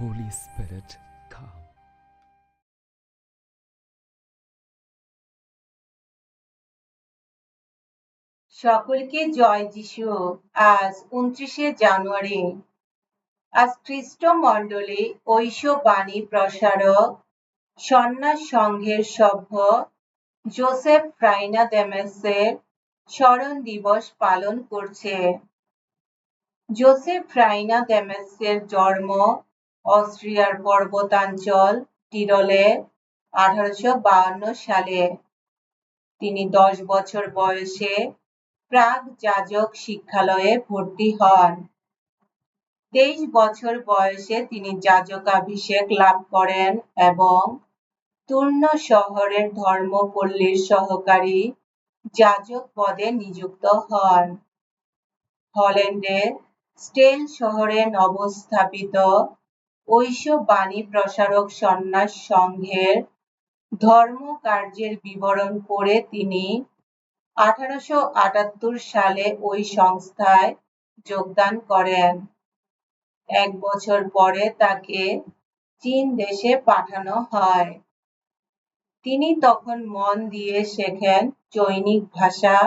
Holy Spirit, come. সকলকে জয় যিশু। আজ উনত্রিশে জানুয়ারি। আজ খ্রিস্ট মণ্ডলী ঐশ বাণী প্রসারক সন্ন্যাস সংঘের সভ্য জোসেফ ফ্রাইনা দেমেসের স্মরণ দিবস পালন করছে। জোসেফ ফ্রাইনা দেমেসের জন্ম অস্ট্রিয়ার পর্বতাঞ্চল টিরলে আঠারোশো বাহান্ন সালে। তিনি দশ বছর বয়সে প্রাগ যাজক শিক্ষালয়ে ভর্তি হন। তেইশ বছর বয়সে তিনি যাজকাভিষেক লাভ করেন এবং তুর্ন শহরের ধর্মপল্লীর সহকারী যাজক পদে নিযুক্ত হন। হল্যান্ডের স্টেল শহরে নবস্থাপিত ঐশ বাণী প্রসারক সন্ন্যাস সংঘের ধর্ম কার্যের বিবরণ পড়ে তিনি আঠারোশো আটাত্তর সালে ওই সংস্থায় যোগদান করেন। এক বছর পরে তাকে চীন দেশে পাঠানো হয়। তিনি তখন মন দিয়ে শেখেন চৈনিক ভাষা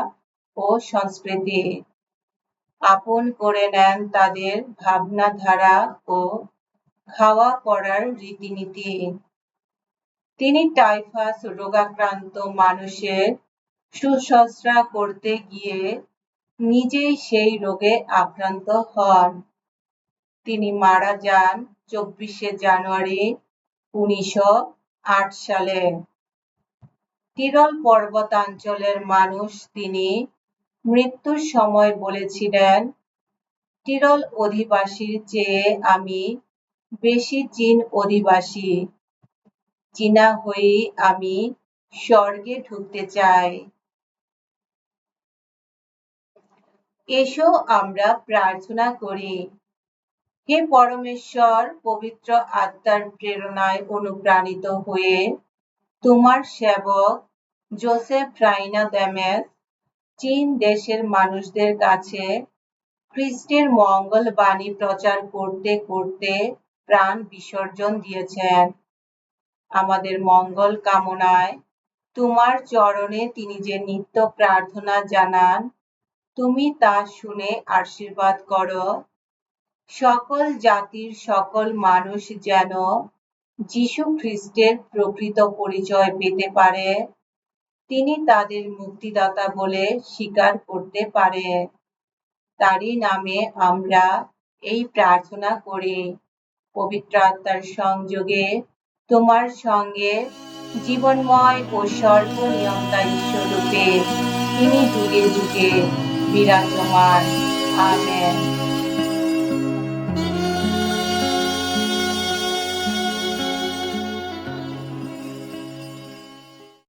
ও সংস্কৃতি। আপন করে নেন তাদের ভাবনাধারা ও খাওয়া পড়ার রীতিনীতি। তিনি টাইফাস, রোগাক্রান্ত মানুষের সুশ্রূষা করতে গিয়ে নিজেই সেই রোগে আক্রান্ত হন। তিনি মারা যান চব্বিশে জানুয়ারি উনিশশো আট সালে। টিরল পর্বতাঞ্চলের মানুষ তিনি মৃত্যুর সময় বলেছিলেন টিরল অধিবাসীর চেয়ে আমি বেশি চীন অধিবাসী। চীনা হয়েই আমি স্বর্গে ঢুকতে চাই। এসো আমরা প্রার্থনা করি। হে পরমেশ্বর, পবিত্র আত্মার প্রেরণায় অনুপ্রাণিত হয়ে তোমার সেবক জোসেফ রাইনা দ্যামেস চীন দেশের মানুষদের কাছে খ্রিস্টের মঙ্গল বাণী প্রচার করতে করতে প্রাণ বিসর্জন দিয়েছেন। আমাদের মঙ্গল কামনায় তোমার চরণে তিনি যে নিত্য প্রার্থনা জানান, তুমি তা শুনে আশীর্বাদ করো। সকল জাতির সকল মানুষ যেন যীশু খ্রিস্টের প্রকৃত পরিচয় পেতে পারে, তিনি তাদের মুক্তিদাতা বলে স্বীকার করতে পারে। তারই নামে আমরা এই প্রার্থনা করি। পবিত্র আত্মার সংযোগে তোমার সঙ্গে জীবনময় ও সর্বনিয়ন্তা ঈশ্বরূপে তিনি যুগে যুগে বিরাজমান। আমেন।